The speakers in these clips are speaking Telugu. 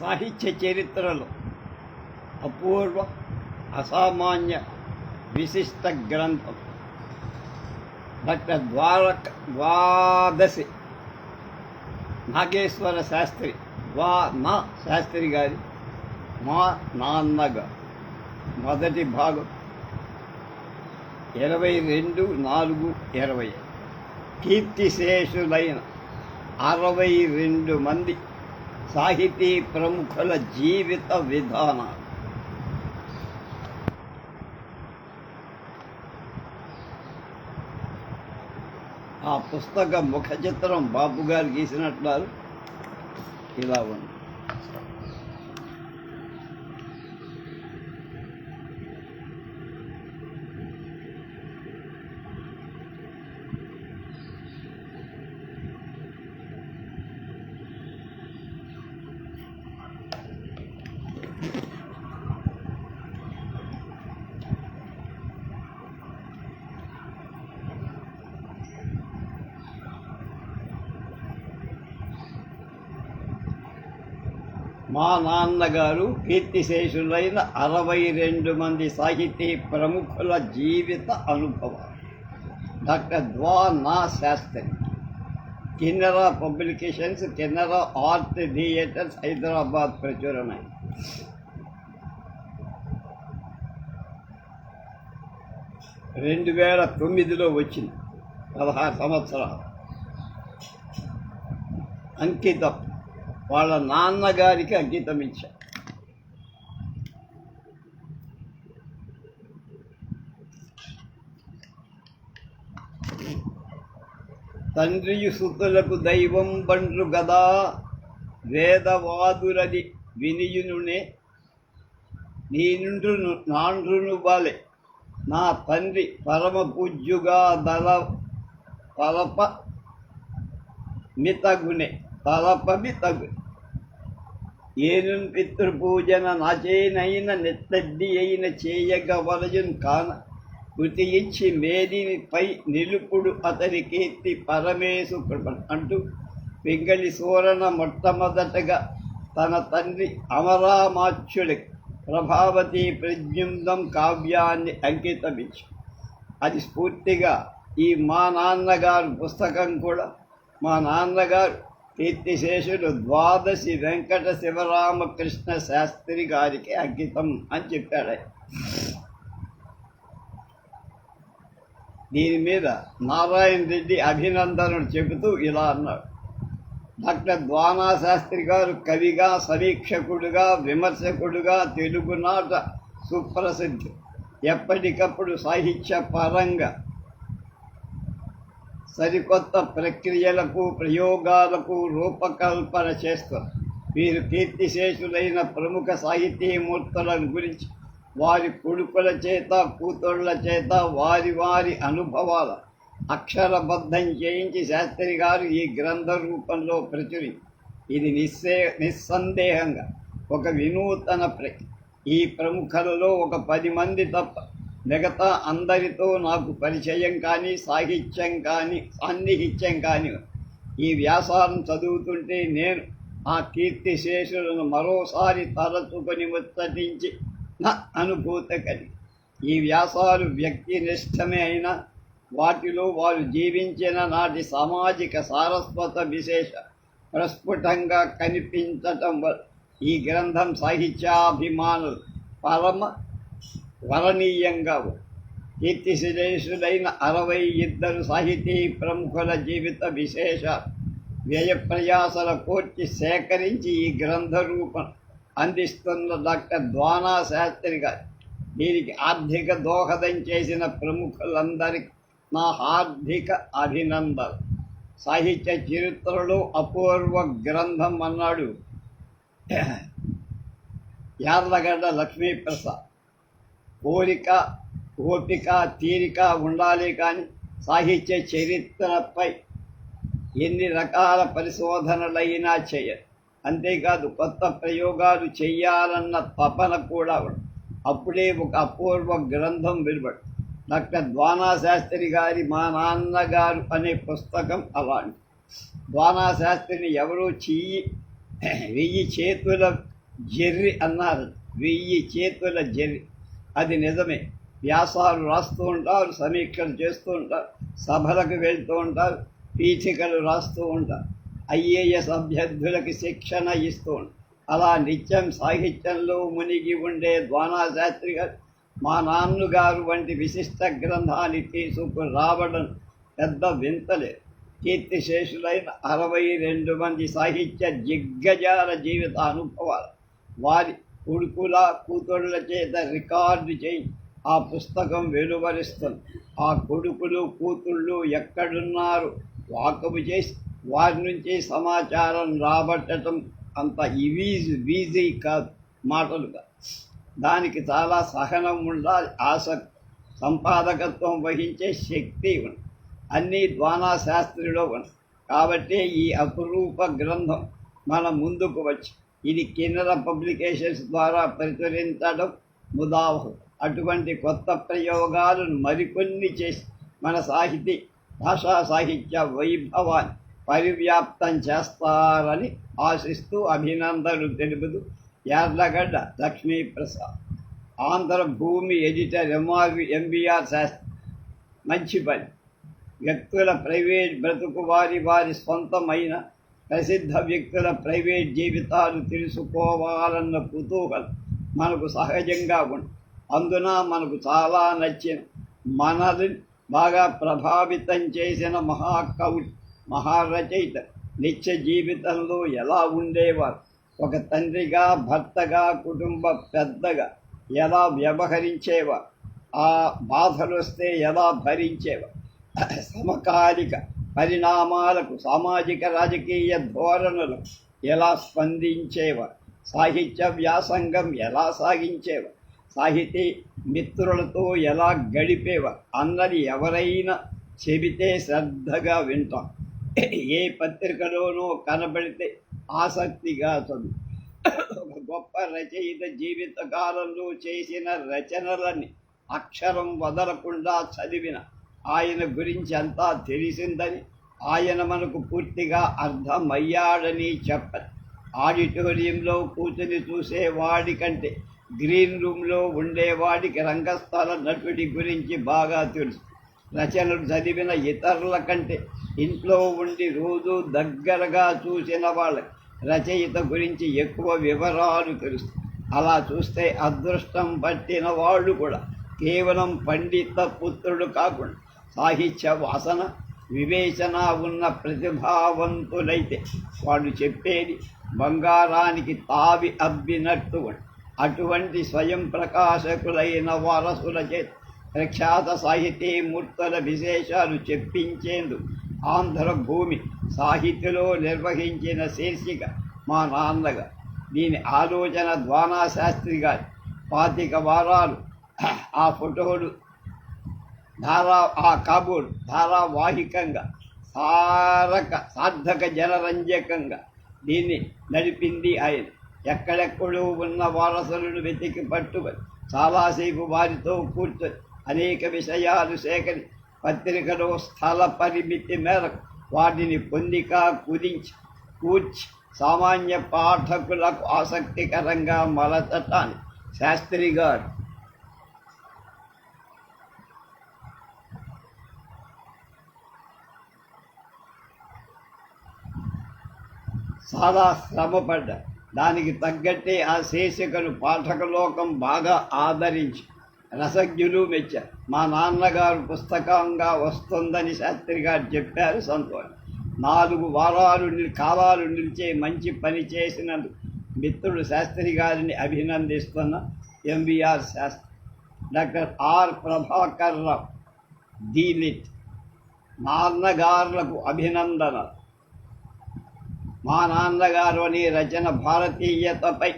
సాహిత్య చరిత్రలో అపూర్వ అసామాన్య విశిష్ట గ్రంథం. డాక్టర్ ద్వారక ద్వాదశి నాగేశ్వర శాస్త్రి వా నా శాస్త్రి గారి మా నాన్నగా. మొదటి భాగం ఇరవై రెండు నాలుగు ఇరవై. కీర్తిశేషులైన అరవై రెండు మంది సాహితీ ప్రముఖుల జీవిత విధానాలు ఆ పుస్తక ముఖ చిత్రం బాబు గారు గీసినట్లు ఇలా ఉంది. మా నాన్నగారు కీర్తిశేషులైన అరవై రెండు మంది సాహితీ ప్రముఖుల జీవిత అనుభవం doctor Dwa Na Sastri. Canara publications Canara art theatres Hyderabad ప్రచురణ రెండు వేల తొమ్మిదిలో వచ్చింది. పదహారు సంవత్సరాలు. అంకితం వాళ్ళ నాన్నగారికి అంకితం ఇచ్చా తండ్రియు సుతులకు దైవం బండ్రు గదా వేదవాదురది వినియునునే. నీ నుండ్రును నాండ్రును బాలే. నా తండ్రి పరమ పూజ్యుగా దళ తలప మితగునే. తలప మితగు ఏను పితృపూజన నాచేనైన నెత్తడ్డి అయిన చేయగ వలయున్ కాన కృతి ఇచ్చి మేదినిపై నిలుపుడు అతని కీర్తి పరమేశు కృపణ అంటూ పింగళి సూరణ మొట్టమొదటగా తన తండ్రి అమరామాచ్యుడి ప్రభావతి ప్రజ్ఞుందం కావ్యాన్ని అంకితమిచ్చు. అది స్ఫూర్తిగా ఈ మా నాన్నగారు పుస్తకం కూడా మా నాన్నగారు కీర్తిశేషుడు ద్వాదశి వెంకట శివరామకృష్ణ శాస్త్రి గారికి అంకితం అని చెప్పాడు దీని మీద నారాయణ రెడ్డి అభినందనలు చెబుతూ ఇలా అన్నాడు. డాక్టర్ ద్వానా శాస్త్రి గారు కవిగా సమీక్షకుడుగా విమర్శకుడుగా తెలుగునాట సుప్రసిద్ధి. ఎప్పటికప్పుడు సాహిత్య పరంగా సరికొత్త ప్రక్రియలకు ప్రయోగాలకు రూపకల్పన చేస్తారు వీరు కీర్తిశేషులైన ప్రముఖ సాహితీమూర్తుల గురించి వారి కొడుకుల చేత కూతుళ్ళ చేత వారి వారి అనుభవాల అక్షరబద్ధం చేయించి శాస్త్రి గారు ఈ గ్రంథ రూపంలో ప్రచురి. ఇది నిస్సే నిస్సందేహంగా ఒక వినూతన ప్ర ఈ ప్రముఖులలో ఒక పది మంది తప్ప మిగతా అందరితో నాకు పరిచయం కానీ సాహిత్యం కానీ సాన్నిహిత్యం కానీ ఈ వ్యాసాలను చదువుతుంటే నేను ఆ కీర్తిశేషులను మరోసారి తలచుకొని ముచ్చటించి నా అనుభూతి కలిగి ఈ వ్యాసాలు వ్యక్తినిష్టమే అయినా వాటిలో వారు జీవించిన నాటి సామాజిక సారస్వత విశేష ప్రస్ఫుటంగా కనిపించటం వల్ల ఈ గ్రంథం సాహిత్యాభిమానులు పరమ వరణీయంగా ఉంది. కీర్తిశేషులైన అరవై ఇద్దరు సాహితీ ప్రముఖుల జీవిత విశేష వ్యయ ప్రయాసల కోర్చి సేకరించి ఈ గ్రంథ రూపం అందిస్తున్న డాక్టర్ ద్వానా శాస్త్రి గారు. దీనికి ఆర్థిక దోహదం చేసిన ప్రముఖులందరికీ నా హార్దిక అభినందన సాహిత్య చరిత్రలో అపూర్వ గ్రంథం అన్నాడు. యార్లగడ్డ లక్ష్మీప్రసాద్. కోరిక ఓపిక తీరిక ఉండాలి కానీ సాహిత్య చరిత్రపై ఎన్ని రకాల పరిశోధనలైనా చేయ అంతేకాదు కొత్త ప్రయోగాలు చేయాలన్న తపన కూడా అప్పుడే ఒక అపూర్వ గ్రంథం వెలువడు. డాక్టర్ ద్వానా శాస్త్రి గారి మా నాన్నగారు అనే పుస్తకం అలాంటి. ద్వానా శాస్త్రిని చెయ్యి వెయ్యి చేతుల జెర్రి అన్నారు. వెయ్యి చేతుల జెర్రి. అది నిజమే. వ్యాసాలు రాస్తూ ఉంటారు సమీక్షలు చేస్తూ ఉంటారు సభలకు వెళ్తూ ఉంటారు పీఠికలు రాస్తూ ఉంటారు ఐఏఎస్ అభ్యర్థులకి శిక్షణ ఇస్తూ ఉంటారు. అలా నిత్యం సాహిత్యంలో మునిగి ఉండే ద్వానాశాస్త్రి గారు మా నాన్నగారు వంటి విశిష్ట గ్రంథాన్ని తీసుకు రావడం పెద్ద వింతలే కీర్తిశేషులైన అరవై రెండు మంది సాహిత్య దిగ్గజాల జీవిత అనుభవాలు వారి కొడుకుల కూతుళ్ళ చేత రికార్డు చేయి. ఆ పుస్తకం వెలువరిస్తుంది. ఆ కొడుకులు కూతుళ్ళు ఎక్కడున్నారు? వాకపు చేసి వారి నుంచి సమాచారం రాబట్టడం అంత ఈజీ వీజీ కాదు. మాటలు కాదు. దానికి చాలా సహనం ఉండాలి. ఆసక్తి సంపాదకత్వం వహించే శక్తి ఉంది. అన్నీ ద్వానా శాస్త్రిలో ఉంది. కాబట్టి ఈ అపురూప గ్రంథం మన ముందుకు వచ్చి ఇది కిన్నర పబ్లికేషన్స్ ద్వారా ప్రచురించడం ముదావహం అటువంటి కొత్త ప్రయోగాలను మరికొన్ని చేసి మన సాహితీ భాషా సాహిత్య వైభవాన్ని పరివ్యాప్తం చేస్తారని ఆశిస్తూ అభినందనలు తెలుపుతూ Yarlagadda Lakshmiprasad. Andhrabhoomi editor MRV MBR Sastri. మంచి పని. వ్యక్తుల ప్రైవేట్ బ్రతుకు వారి వారి సొంతమైన ప్రసిద్ధ వ్యక్తుల ప్రైవేట్ జీవితాలు తెలుసుకోవాలన్న కుతూహలం మనకు సహజంగా ఉంది. అందున మనకు చాలా నచ్చిన మనల్ని బాగా ప్రభావితం చేసిన మహాకవులు మహారచయిత నిత్య జీవితంలో ఎలా ఉండేవారు? ఒక తండ్రిగా భర్తగా కుటుంబ పెద్దగా ఎలా వ్యవహరించేవారు? ఆ బాధలు వస్తే ఎలా భరించేవారు? సమకాలిక పరిణామాలకు సామాజిక రాజకీయ ధోరణులకు ఎలా స్పందించేవా? సాహిత్య వ్యాసంగం ఎలా సాగించేవా? సాహితీ మిత్రులతో ఎలా గడిపేవా? అన్నది ఎవరైనా చెబితే శ్రద్ధగా వింటాం. ఏ పత్రికలోనో కనబడితే ఆసక్తిగా చదువు. ఒక గొప్ప రచయిత జీవిత కాలంలో చేసిన రచనలని అక్షరం వదలకుండా చదివిన ఆయన గురించి అంతా తెలిసిందని ఆయన మనకు పూర్తిగా అర్థమయ్యాడని చెప్ప ఆడిటోరియంలో కూర్చుని చూసేవాడి కంటే గ్రీన్ రూమ్లో ఉండేవాడికి రంగస్థల నటుడి గురించి బాగా తెలుసు. రచనలు చదివిన ఇతరుల కంటే ఇంట్లో ఉండి రోజు దగ్గరగా చూసిన వాళ్ళ రచయిత గురించి ఎక్కువ వివరాలు తెలుసు. అలా చూస్తే అదృష్టం పట్టిన వాళ్ళు కూడా కేవలం పండిత పుత్రుడు కాకుండా సాహిత్య వాసన వివేచన ఉన్న ప్రతిభావంతులైతే వాళ్ళు చెప్పేది బంగారానికి తావి అబ్బినట్టు అటువంటి స్వయం ప్రకాశకులైన వారసుల చేత ప్రఖ్యాత సాహితీమూర్తుల విశేషాలు చెప్పించేందుకు ఆంధ్ర భూమి సాహిత్యలో నిర్వహించిన శీర్షిక మా నాన్నగా దీని ఆలోచన ద్వానా శాస్త్రి గారి పాతిక వారాలు ఆ ఫోటోలు ధారా ఆ కాబోలు ధారావాహికంగా సారక సార్థక జనరంజకంగా దీన్ని నడిపింది ఆయన. ఎక్కడెక్కడో ఉన్న వారసులను వెతికి పట్టుకొని చాలాసేపు వారితో కూర్చొని అనేక విషయాలు సేకరి పత్రికలో స్థల పరిమితి మేరకు వాటిని పొందిక కుదించి కూర్చి సామాన్య పాఠకులకు ఆసక్తికరంగా మలచటాన్ని శాస్త్రి గారు చాలా శ్రమపడ్డా. దానికి తగ్గట్టే ఆ శీర్షికను పాఠకలోకం బాగా ఆదరించి రసజ్ఞులు మెచ్చారు. మా నాన్నగారు పుస్తకంగా వస్తుందని శాస్త్రి గారు చెప్పారు సంతోషం. నాలుగు వారాలు కాలాలు నిలిచే మంచి పని చేసినందుకు మిత్రుడు శాస్త్రి గారిని అభినందిస్తున్న MVR Sastri. Doctor R Prabhakar Rao దీలిత్ నాన్నగారులకు అభినందన మా నాన్నగారు అనే రచన భారతీయతపై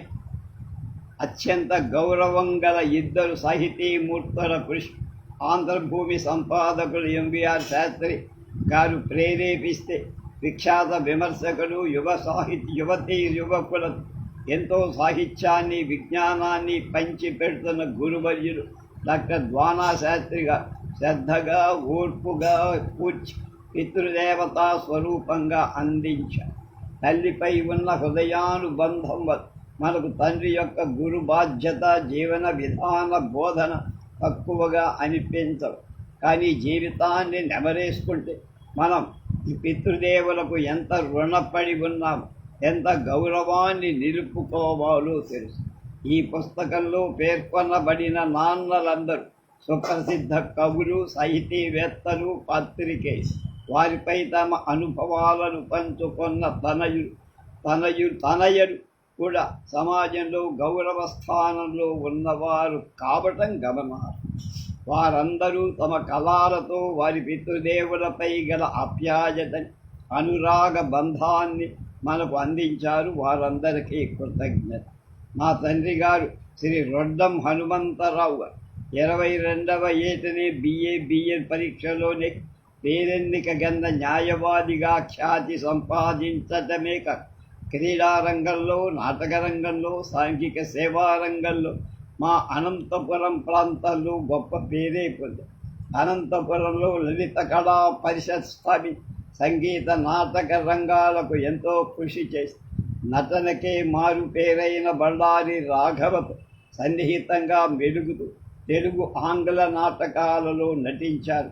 అత్యంత గౌరవం గల ఇద్దరు సాహితీమూర్తుల కృషి. ఆంధ్రభూమి సంపాదకులు ఎంవిఆర్ శాస్త్రి గారు ప్రేరేపిస్తే విఖ్యాత విమర్శకులు యువ సాహిత్య యువతి యువకుల ఎంతో సాహిత్యాన్ని విజ్ఞానాన్ని పంచిపెడుతున్న గురువర్యులు డాక్టర్ ద్వానా శాస్త్రిగా శ్రద్ధగా ఓర్పుగా కూర్చి పితృదేవతా స్వరూపంగా అందించారు. తల్లిపై ఉన్న హృదయానుబంధం మనకు తండ్రి యొక్క గురు బాధ్యత జీవన విధాన బోధన తక్కువగా అనిపించవు కానీ జీవితాన్ని నెమరేసుకుంటే మనం ఈ పితృదేవులకు ఎంత రుణపడి ఉన్నాము ఎంత గౌరవాన్ని నిలుపుకోవాలో తెలుసు. ఈ పుస్తకంలో పేర్కొనబడిన నాన్నలందరూ సుప్రసిద్ధ కవులు సాహితీవేత్తలు పాత్రికేయులు వారిపై తమ అనుభవాలను పంచుకున్న తనయు తనయు తనయుడు కూడా సమాజంలో గౌరవ స్థానంలో ఉన్నవారు కావటం గమనార్హం. వారందరూ తమ కళాలతో వారి పితృదేవులపై గల అప్యాయతని అనురాగ బంధాన్ని మనకు అందించారు వారందరికీ కృతజ్ఞత. మా తండ్రి గారు శ్రీ రొడ్డం హనుమంతరావు గారు. ఇరవై రెండవ ఏటనే బిఏ బిఎడ్ పరీక్షలోనే పేరెన్నిక గంద న్యాయవాదిగా ఖ్యాతి సంపాదించటమే కాక క్రీడారంగంలో నాటకరంగంలో నాటక రంగంలో సాంఘిక సేవా రంగంలో మా అనంతపురం ప్రాంతాల్లో గొప్ప పేరే పొందారు అనంతపురంలో లలిత కళా పరిషత్ స్థాపి సంగీత నాటక రంగాలకు ఎంతో కృషి చేసి నటనకే మారు పేరైన బళ్ళారి రాఘవతో సన్నిహితంగా మెలుగుతూ తెలుగు ఆంగ్ల నాటకాలలో నటించారు.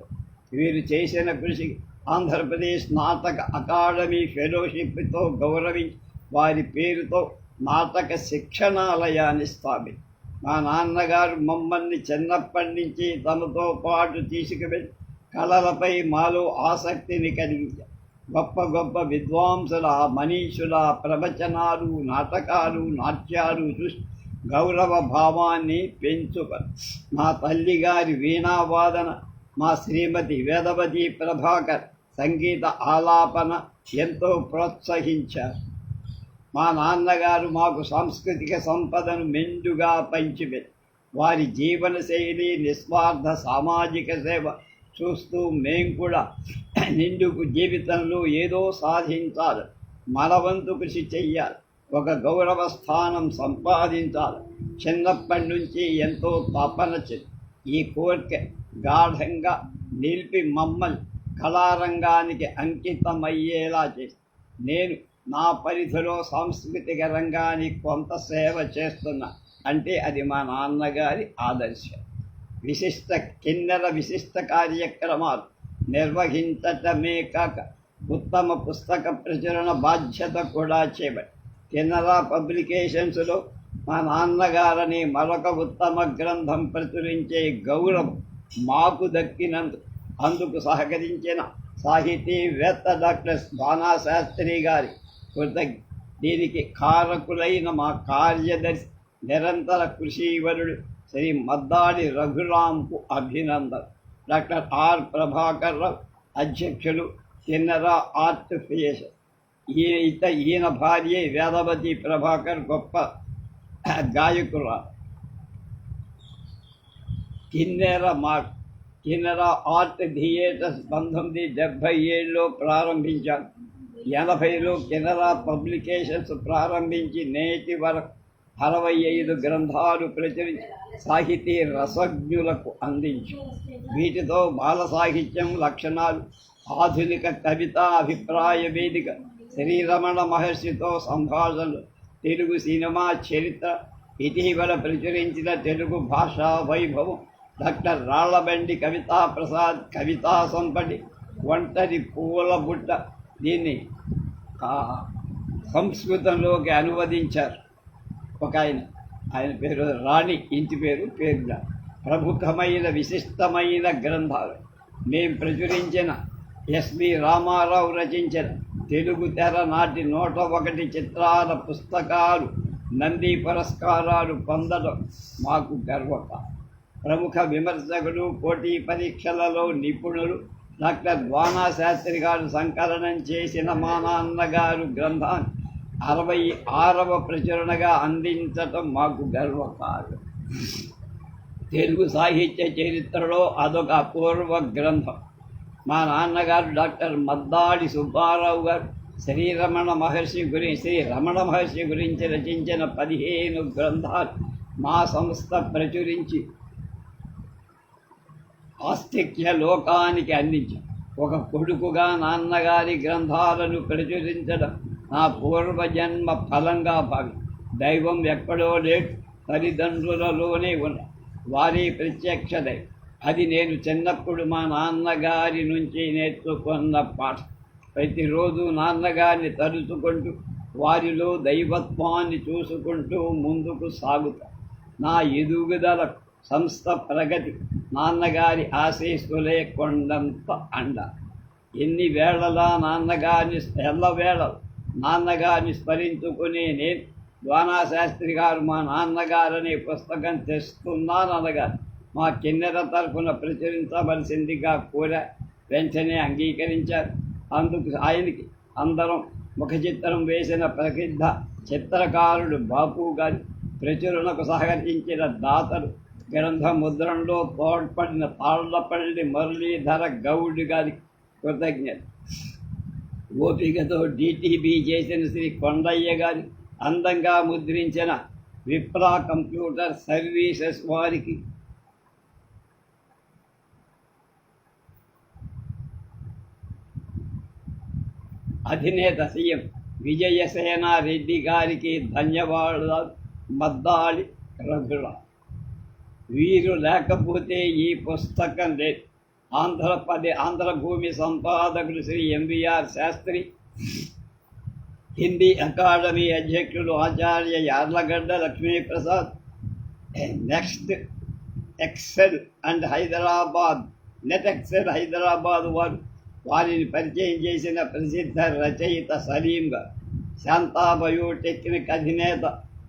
వీరు చేసిన కృషి ఆంధ్రప్రదేశ్ నాటక అకాడమీ ఫెలోషిప్తో గౌరవించి వారి పేరుతో నాటక శిక్షణాలయాన్ని స్థాపించి మా నాన్నగారు మమ్మల్ని చిన్నప్పటి నుంచి తనతో పాటు తీసుకువెళ్ళి కళలపై మాలో ఆసక్తిని కలిగించారు గొప్ప గొప్ప విద్వాంసుల మనీషుల ప్రవచనాలు నాటకాలు నాట్యాలు చూసి గౌరవ భావాన్ని పెంచుకొని మా తల్లిగారి వీణావాదన మా శ్రీమతి వేదవతి ప్రభాకర్ సంగీత ఆలాపన ఎంతో ప్రోత్సహించారు. మా నాన్నగారు మాకు సాంస్కృతిక సంపదను మెండుగా పంచిపెట్టి వారి జీవన శైలి నిస్వార్థ సామాజిక సేవ చూస్తూ మేము కూడా నిండుకు జీవితంలో ఏదో సాధించాలి మనవంతు కృషి చెయ్యాలి ఒక గౌరవ స్థానం సంపాదించాలి. చిన్నప్పటి నుంచి ఎంతో తపన ఈ కోరిక గాఢంగా నిలిపి మమ్మల్ని కళారంగానికి అంకితమయ్యేలా చేసి నేను నా పరిధిలో సాంస్కృతిక రంగానికి కొంత సేవ చేస్తున్నా అంటే అది మా నాన్నగారి ఆదర్శం. విశిష్ట కిన్నెర విశిష్ట కార్యక్రమాలు నిర్వహించటమే కాక ఉత్తమ పుస్తక ప్రచురణ బాధ్యత కూడా చేపట్టి కిన్నెరా పబ్లికేషన్స్లో మా నాన్నగారని మరొక ఉత్తమ గ్రంథం ప్రచురించే గౌరవం మాకు దక్కినందు అందుకు సహకరించిన సాహితీవేత్త డాక్టర్ బాణాశాస్త్రి గారి కృతజ్ఞ దీనికి కారకులైన మా కార్యదర్శి నిరంతర కృషివరుడు శ్రీ మద్దాడి రఘురాంకు అభినందన. డాక్టర్ ఆర్ ప్రభాకర్ రావు అధ్యక్షులు కిన్నెరా ఆర్ట్ ఫియేషన్. ఈయన ఇత ఈయన భార్య వేదవతి ప్రభాకర్ గొప్ప గాయకురాలు. Kinnera mark Kinnera art theatres పంతొమ్మిది డెబ్భై ఏడులో ప్రారంభించారు ఎనభైలో కెనరా పబ్లికేషన్స్ ప్రారంభించి నేటి వరకు అరవై ఐదు గ్రంథాలు ప్రచురించి సాహితీ రసజ్ఞులకు అందించు. వీటితో బాల సాహిత్యం లక్షణాలు ఆధునిక కవిత అభిప్రాయ వేదిక శ్రీరమణ మహర్షితో సంభాషణలు తెలుగు సినిమా చరిత్ర ఇటీవల ప్రచురించిన తెలుగు భాషా వైభవం డాక్టర్ రాళ్ళబండి కవితా ప్రసాద్ కవితా సంపటి ఒంటరి పూల బుట్ట. దీన్ని సంస్కృతంలోకి అనువదించారు ఒక ఆయన. ఆయన పేరు రాణి ఇంటి పేరు పేరుల. ప్రముఖమైన విశిష్టమైన గ్రంథాలు. మేం ప్రచురించిన ఎస్వి రామారావు రచించిన తెలుగు తెర నాటి నూట ఒకటి చిత్రాల పుస్తకాలు నంది పురస్కారాలు పొందడం మాకు గర్వకారం ప్రముఖ విమర్శకులు పోటీ పరీక్షలలో నిపుణులు డాక్టర్ ద్వానా శాస్త్రి గారు సంకలనం చేసిన మా నాన్నగారు గ్రంథాన్ని అరవై ఆరవ ప్రచురణగా అందించటం మాకు గర్వకారు తెలుగు సాహిత్య చరిత్రలో అదొక అపూర్వ గ్రంథం. మా నాన్నగారు డాక్టర్ మద్దాడి సుబ్బారావు గారు శ్రీరమణ మహర్షి గురించి శ్రీ రమణ మహర్షి గురించి రచించిన పదిహేను గ్రంథాలు మా సంస్థ ప్రచురించి ఆస్తిక్య లోకానికి అందించడం ఒక కొడుకుగా నాన్నగారి గ్రంథాలను ప్రచురించడం నా పూర్వజన్మ ఫలంగా భావి దైవం ఎక్కడో లేదు తల్లిదండ్రులలోనే ఉన్న వారి ప్రత్యక్ష దైవం అది నేను చిన్నప్పుడు మా నాన్నగారి నుంచి నేర్చుకున్న పాఠ. ప్రతిరోజు నాన్నగారిని తలుచుకుంటూ వారిలో దైవత్వాన్ని చూసుకుంటూ ముందుకు సాగుతా. నా ఎదుగుదల సంస్థ ప్రగతి. నాన్నగారి ఆశీస్సులే కొండంత అండ. ఎన్ని వేళలా నాన్నగారిని ఎల్లవేళలు నాన్నగారిని స్మరించుకునే నేను ద్వానాశాస్త్రి గారు మా నాన్నగారనే పుస్తకం తెస్తున్నాను మా కిన్నెర తరఫున ప్రచురించవలసిందిగా కోరా వెంటనే అంగీకరించారు. అందుకు ఆయనకి అందరం ముఖ చిత్రం వేసిన ప్రసిద్ధ చిత్రకారుడు బాపు గారి ప్రచురణకు సహకరించిన దాతలు గ్రంథ ముద్రణలో తోడ్పడిన తాళ్ళపల్లి మురళీధర గౌడ్ గారి కృతజ్ఞత. ఓపికతో డిటిబి చేసిన శ్రీ కొండయ్య గారి అందంగా ముద్రించిన విప్రా కంప్యూటర్ సర్వీసెస్ వారికి అధినేత సీఎం విజయసేనారెడ్డి గారికి ధన్యవాదాలు. మద్దాలి రఘుల వీరు లేకపోతే ఈ పుస్తకం లేదు ఆంధ్రప్రదేశ్ ఆంధ్రభూమి సంపాదకులు శ్రీ ఎంవిఆర్ శాస్త్రి హిందీ అకాడమీ అధ్యక్షులు ఆచార్య Yarlagadda Lakshmiprasad next Excel and Hyderabad net Excel Hyderabad వారు వారిని పరిచయం చేసిన ప్రసిద్ధ రచయిత సలీం శాంతాబయోటెక్నిక్ అధినేత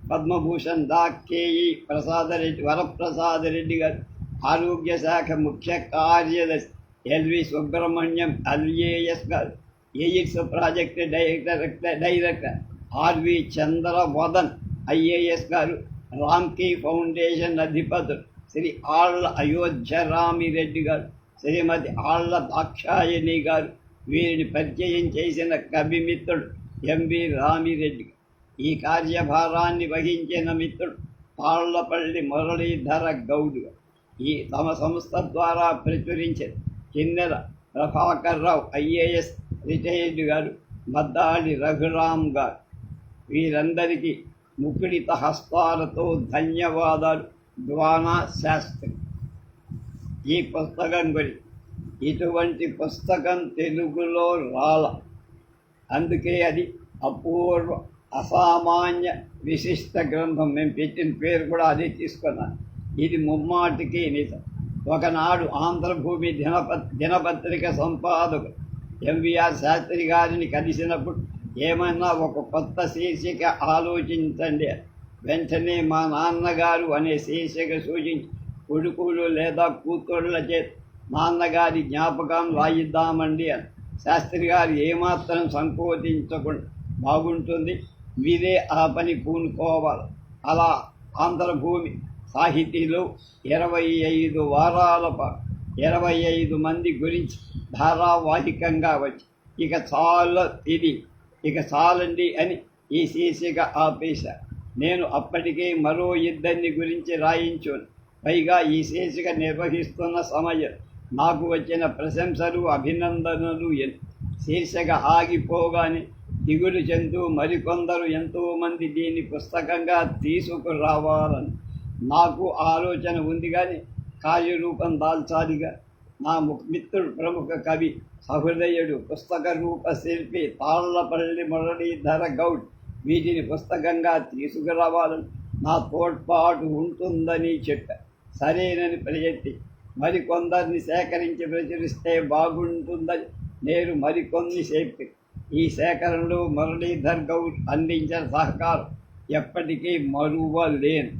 పద్మభూషణ్ డా కేఈ ప్రసాదరెడ్డి వరప్రసాదరెడ్డి గారు ఆరోగ్య శాఖ ముఖ్య కార్యదర్శి LV Subrahmanyam IAS garu AIDS project director director RV Chandravadan IAS garu Ramky foundation అధిపతులు శ్రీ ఆళ్ళ అయోధ్యరామిరెడ్డి గారు శ్రీమతి ఆళ్ళ దాక్షాయణి గారు వీరిని పరిచయం చేసిన కవిమిత్రుడు ఎంవి రామిరెడ్డి ఈ కార్యభారాన్ని వహించిన మిత్రుడు పాళ్ళపల్లి మురళీధర గౌడ్. ఈ తమ సంస్థ ద్వారా ప్రచురించిన కిన్నెర ప్రభాకర్ రావు ఐఏఎస్ రిటైర్డ్ గారు మద్దాలి రఘురామ్ గారు. వీరందరికీ ముకుళిత హస్తాలతో ధన్యవాదాలు ద్వానా శాస్త్రి. ఈ పుస్తకం గురించి ఇటువంటి పుస్తకం తెలుగులో రాల. అందుకే అది అపూర్వ అసామాన్య విశిష్ట గ్రంథం. మేము పెట్టిన పేరు కూడా అదే తీసుకున్నాను ఇది ముమ్మాటికి నిజం. ఒకనాడు ఆంధ్రభూమి దినప దినపత్రిక సంపాదకుడు ఎంవిఆర్ శాస్త్రి గారిని కలిసినప్పుడు ఏమన్నా ఒక కొత్త శీర్షిక ఆలోచించండి. వెంటనే మా నాన్నగారు అనే శీర్షిక సూచించి కొడుకులు లేదా కూతుళ్ళ చేత నాన్నగారి జ్ఞాపకం రాయిద్దామండి అని శాస్త్రి గారు ఏమాత్రం సంకోచించకుండా బాగుంటుంది. మీరే ఆ పని పూనుకోవాలి. అలా ఆంధ్రభూమి సాహితీలో ఇరవై ఐదు వారాల ఇరవై ఐదు మంది గురించి ధారావాహికంగా వచ్చి ఇక చాలా ఇది ఇక చాలండి అని ఈ శీర్షిక ఆపేశా. నేను అప్పటికే మరో ఇద్దరిని గురించి రాయించాను. పైగా ఈ శీర్షిక నిర్వహిస్తున్న సమయం నాకు వచ్చిన ప్రశంసలు అభినందనలు ఎన్- శీర్షిక ఆగిపోగానే దిగులు చెందు మరికొందరు ఎంతోమంది దీన్ని పుస్తకంగా తీసుకురావాలని. నాకు ఆలోచన ఉంది కానీ కార్యరూపం దాల్చాలిగా నా మిత్రుడు ప్రముఖ కవి సహృదయుడు పుస్తక రూప శిల్పి తాళ్ళపల్లి మురళీధర గౌడ్ వీటిని పుస్తకంగా తీసుకురావాలని నా తోడ్పాటు ఉంటుందని చెప్పా. సరేనని ప్రయత్ని మరికొందరిని సేకరించి ప్రచురిస్తే బాగుంటుందని నేను మరికొన్ని చెప్పి ఈ సేకరణలో మురళీధర్ గౌడ్ అందించిన సహకారం ఎప్పటికీ మరువలేను.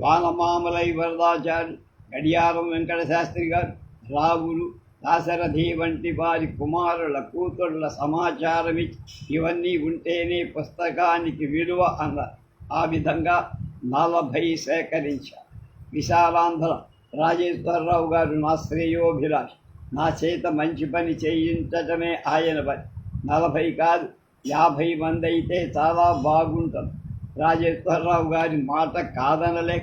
వానమామలై వరదాచారు గడియారం వెంకట శాస్త్రి గారు రావులు దాశరథి వంటి వారి కుమారుల కూతుళ్ళ సమాచారం ఇచ్చి ఇవన్నీ ఉంటేనే పుస్తకానికి విలువ అన్నారు ఆ విధంగా నలభై సేకరించారు. విశాలాంధ్ర రాజేశ్వరరావు గారు నా శ్రేయోభిలాష్. నా చేత మంచి పని చేయించటమే ఆయన పని. నలభై కాదు యాభై మంది అయితే చాలా బాగుంటుంది రాజేశ్వరరావు గారి మాట కాదనలేక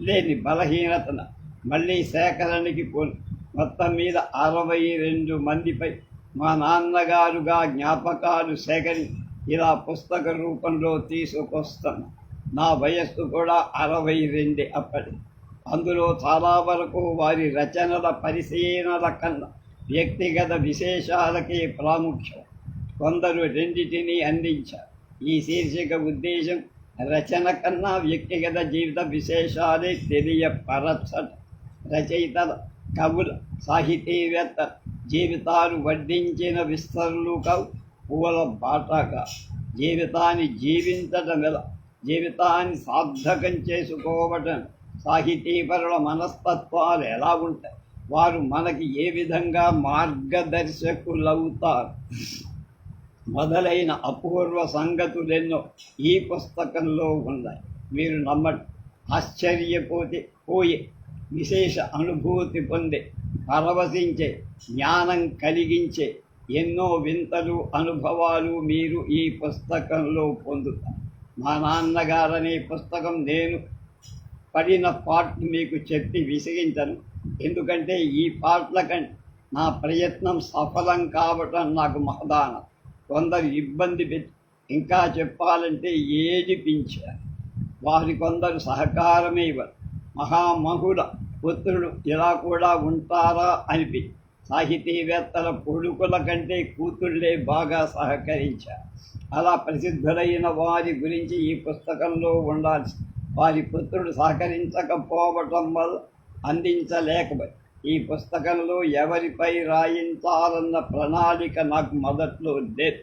లేని బలహీనతన మళ్ళీ సేకరణకి పోను. మొత్తం మీద అరవై రెండు మందిపై మా నాన్నగారుగా జ్ఞాపకాలు సేకరించి ఇలా పుస్తక రూపంలో తీసుకొస్తాను. నా వయస్సు కూడా అరవై రెండు అప్పటి. అందులో చాలా వరకు వారి రచనల పరిశీలనల కన్నా వ్యక్తిగత విశేషాలకే ప్రాముఖ్యం. కొందరు రెండిటిని అందించారు. ఈ శీర్షిక ఉద్దేశం రచన కన్నా వ్యక్తిగత జీవిత విశేషాలే తెలియపరచట రచయితల కవుల సాహితీవేత్త జీవితాలు వడ్డించిన విస్తరులు కవు పూల బాటగా జీవితాన్ని జీవించటం ఎలా? జీవితాన్ని సార్థకం చేసుకోవటం. సాహితీపరుల మనస్తత్వాలు ఎలా ఉంటాయి? వారు మనకి ఏ విధంగా మార్గదర్శకులవుతారు? మొదలైన అపూర్వ సంగతులెన్నో ఈ పుస్తకంలో ఉన్నాయి. మీరు నమ్మండి. ఆశ్చర్యపోతే పోయి విశేష అనుభూతి పొందే పరవశించే జ్ఞానం కలిగించే ఎన్నో వింతలు అనుభవాలు మీరు ఈ పుస్తకంలో పొందుతారు. మా నాన్నగారనే పుస్తకం నేను పడిన పాటలు మీకు చెప్పి విసిగించను. ఎందుకంటే ఈ పాటల కంటే నా ప్రయత్నం సఫలం కావటం నాకు మహదానం. కొందరు ఇబ్బంది పెట్టి ఇంకా చెప్పాలంటే ఏడిపించారు వారి కొందరు సహకారమే ఇవ్వరు. మహామహుల పుత్రుడు ఇలా కూడా ఉంటారా అనిపి. సాహితీవేత్తల కొడుకుల కంటే కూతుళ్ళే బాగా సహకరించారు అలా ప్రసిద్ధులైన వారి గురించి ఈ పుస్తకంలో ఉండాల్సి వారి పుత్రుడు సహకరించకపోవటం వల్ల అందించలేకపోయి. ఈ పుస్తకంలో ఎవరిపై రాయించాలన్న ప్రణాళిక నాకు మొదట్లో లేదు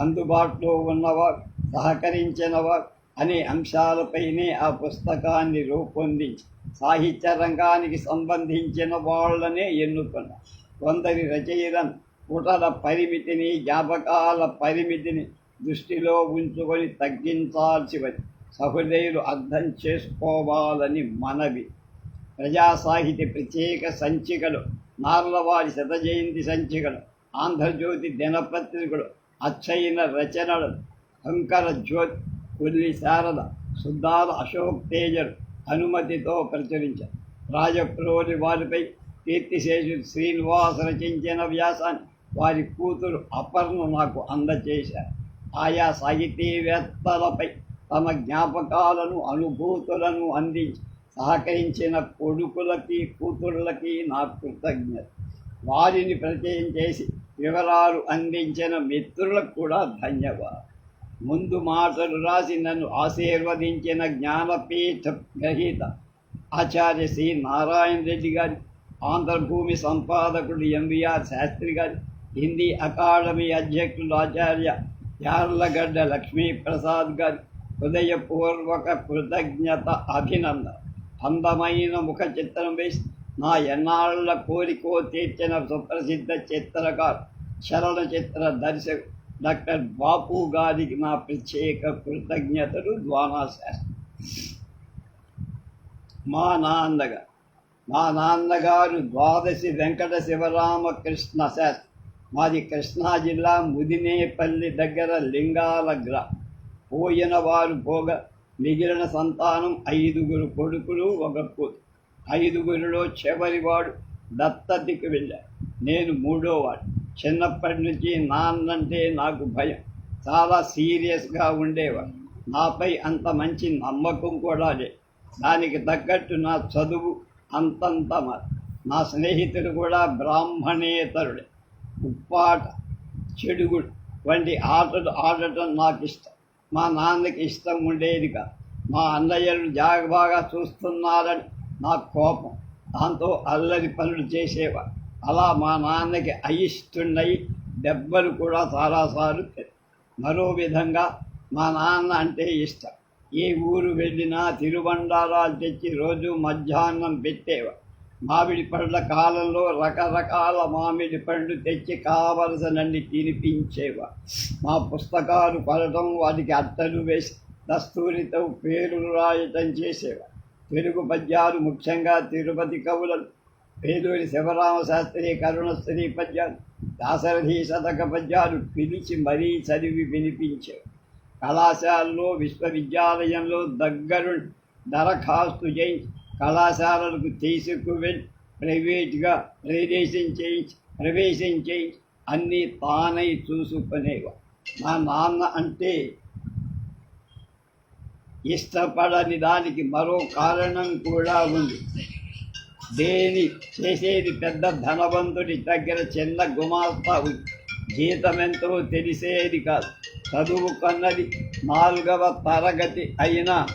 అందుబాటులో ఉన్నవారు సహకరించినవారు అనే అంశాలపైనే ఆ పుస్తకాన్ని రూపొందించి సాహిత్య రంగానికి సంబంధించిన వాళ్ళనే ఎన్నుకున్నా కొందరి రచయితం పుటల పరిమితిని జ్ఞాపకాల పరిమితిని దృష్టిలో ఉంచుకొని తగ్గించాల్సి వచ్చి సహృదయులు అర్థం చేసుకోవాలని మనవి. ప్రజా సాహిత్య ప్రత్యేక సంచికలు నార్లవారి శత జయంతి సంచికలు ఆంధ్రజ్యోతి దినపత్రికలు అచ్చయిన రచనలు శంకర జ్యోతి కొల్లి శారద సుద్దాల అశోక్ తేజరు అనుమతితో ప్రచురించారు. రాజప్రోలి వారిపై కీర్తిశేషుడు శ్రీనివాస్ రచించిన వ్యాసాన్ని వారి కూతురు అపర్ణ నాకు అందచేశారు ఆయా సాహితీవేత్తలపై తమ జ్ఞాపకాలను అనుభూతులను అందించి సహకరించిన కొడుకులకి కూతుళ్ళకి నా కృతజ్ఞత. వారిని పరిచయం చేసి వివరాలు అందించిన మిత్రులకు కూడా ధన్యవాదాలు. ముందు మాటలు రాసి నన్ను ఆశీర్వదించిన జ్ఞానపీఠ గ్రహీత ఆచార్య శ్రీ నారాయణ రెడ్డి గారి ఆంధ్రభూమి సంపాదకుడు ఎంవిఆర్ శాస్త్రి గారి హిందీ అకాడమీ అధ్యక్షులు ఆచార్య యార్లగడ్డ లక్ష్మీప్రసాద్ గారి హృదయపూర్వక కృతజ్ఞత అభినందన అందమైన ముఖ చిత్రం వేసి నా ఎన్నాళ్ళ కోరికో తీర్చిన సుప్రసిద్ధ చిత్రకారు చలన చిత్ర దర్శకుడు డాక్టర్ బాపు గారికి నా ప్రత్యేక కృతజ్ఞతలు ద్వానాశాస్త్రి మా నాన్నగారు మా నాన్నగారు ద్వాదశి వెంకట శివరామకృష్ణ శాస్త్రి మాది కృష్ణా జిల్లా ముదినేపల్లి దగ్గర లింగాల గ్రా పోయిన వారు పోగా మిగిలిన సంతానం ఐదుగురు కొడుకులు ఒక కూతురు ఐదుగురిలో చివరివాడు దత్తతికి వెళ్ళాడు. నేను మూడోవాడు చిన్నప్పటి నుంచి నాన్నంటే నాకు భయం. చాలా సీరియస్గా ఉండేవాడు. నాపై అంత మంచి నమ్మకం కూడా లేదు. దానికి తగ్గట్టు నా చదువు అంతంత మరి నా స్నేహితుడు కూడా బ్రాహ్మణేతరుడే. ఉప్పాట చెడుగుడు వంటి ఆటలు ఆడటం నాకు ఇష్టం మా నాన్నకి ఇష్టం ఉండేది కాదు మా అన్నయ్యలు జాగబాగా చూస్తున్నారని నాకు కోపం. దాంతో అల్లరి పనులు చేసేవా. అలా మా నాన్నకి అయిష్టున్నయి దెబ్బలు కూడా చాలాసార్లు మరో విధంగా మా నాన్న అంటే ఇష్టం. ఏ ఊరు వెళ్ళినా తిరుబండారాలు తెచ్చి రోజు మధ్యాహ్నం పెట్టేవా. మామిడి పండ్ల కాలంలో రకరకాల మామిడి పండ్లు తెచ్చి కావలసినన్ని తినిపించేవా. మా పుస్తకాలు పడటం వాటికి అత్తలు వేసి దస్తూరితో పేరులు రాయటం చేసేవా. తెలుగు పద్యాలు ముఖ్యంగా తిరుపతి కవులను పేదూరి శివరామశాస్త్రి కరుణశ్రీ పద్యాలు దాశరథి శతక పద్యాలు పిలిచి మరీ చదివి వినిపించేవి. కళాశాలలో విశ్వవిద్యాలయంలో దగ్గరు దరఖాస్తు చేయించి కళాశాలలకు తీసుకువెళ్ళి ప్రైవేట్గా ప్రవేశం చేయించి ప్రవేశం చేయించి అన్నీ తానై చూసుకునేవా. మా నాన్న అంటే ఇష్టపడని దానికి మరో కారణం కూడా ఉంది. దేని చేసేది పెద్ద ధనవంతుడి దగ్గర చిన్న గుమాస్తా ఉంది. ఎంతో తెలిసేది కాదు. చదువుకున్నది నాలుగవ తరగతి అయినా